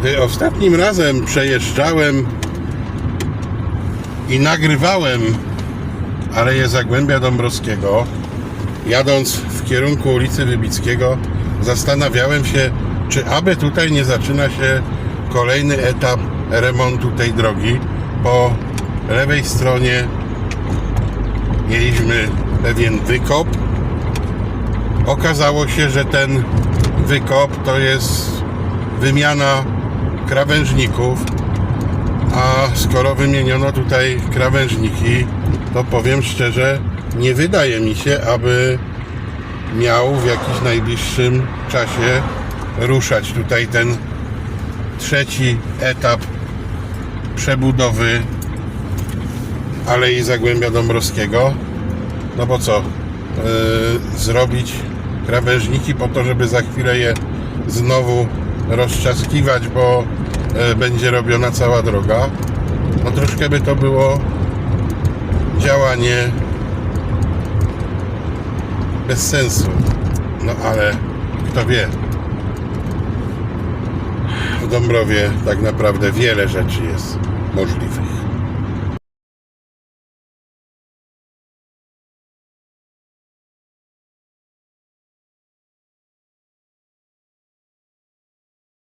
Gdy ostatnim razem przejeżdżałem i nagrywałem Aleję Zagłębia Dąbrowskiego, jadąc w kierunku ulicy Wybickiego, zastanawiałem się, czy aby tutaj nie zaczyna się kolejny etap remontu tej drogi. Po lewej stronie mieliśmy pewien wykop. Okazało się, że ten wykop to jest wymiana krawężników, a skoro wymieniono tutaj krawężniki, to powiem szczerze, nie wydaje mi się, aby miał w jakimś najbliższym czasie ruszać tutaj ten trzeci etap przebudowy Alei Zagłębia Dąbrowskiego. No bo co? Yy, zrobić krawężniki po to, żeby za chwilę je znowu roztrzaskiwać, bo yy, będzie robiona cała droga. No troszkę by to było działanie bez sensu. No ale kto wie. W Dąbrowie tak naprawdę wiele rzeczy jest możliwych.